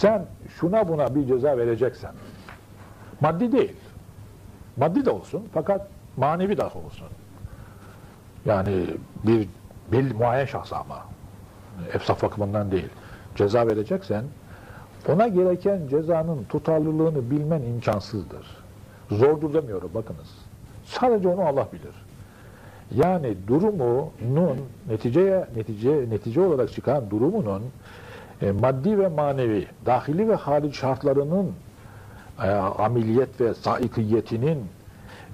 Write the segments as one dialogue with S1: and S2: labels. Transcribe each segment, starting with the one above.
S1: sen şuna buna bir ceza vereceksen, maddi değil, maddi de olsun fakat manevi de olsun. Yani bir, bir muayyen şahsa ama, efsaf bakımından değil, ceza vereceksen, ona gereken cezanın tutarlılığını bilmen imkansızdır. Zordur demiyorum bakınız. Sadece onu Allah bilir. Yani durumunun neticeye netice netice olarak çıkan durumunun e, maddi ve manevi, dahili ve harici şartlarının e, ameliyet ve saikiyetinin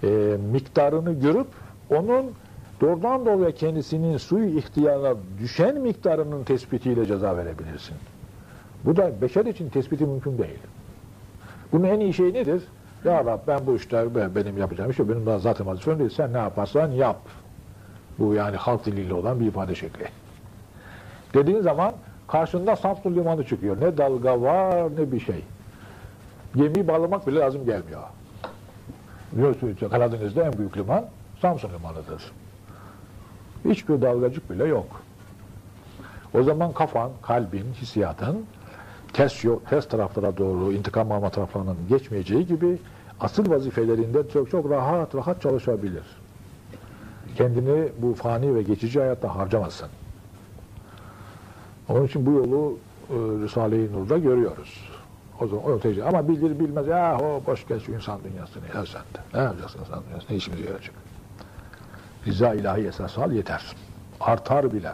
S1: e, miktarını görüp onun doğrudan doğruya kendisinin suyu ihtiyarına düşen miktarının tespitiyle ceza verebilirsin. Bu da beşer için tespiti mümkün değil. Bunun en iyi şey nedir? Ya Rab ben bu işler ben- benim yapacağım yok. Benim daha zaten vazifem değil. Sen ne yaparsan yap. Bu yani halk diliyle olan bir ifade şekli. Dediğin zaman karşında Samsun limanı çıkıyor. Ne dalga var ne bir şey. Gemi bağlamak bile lazım gelmiyor. Biliyorsunuz Karadeniz'de en büyük liman Samsun limanıdır. Hiçbir dalgacık bile yok. O zaman kafan, kalbin, hissiyatın ters, yo- ters taraflara doğru intikam alma taraflarının geçmeyeceği gibi asıl vazifelerinde çok çok rahat rahat çalışabilir. Kendini bu fani ve geçici hayatta harcamasın. Onun için bu yolu e, Risale-i Nur'da görüyoruz. O zaman o tecrübe. Ama bilir bilmez ya o boş geç insan dünyasını ya sen de. Ne yapacaksın insan dünyası? Ne işimize yarayacak? Rıza ilahi esas al yeter. Artar bile.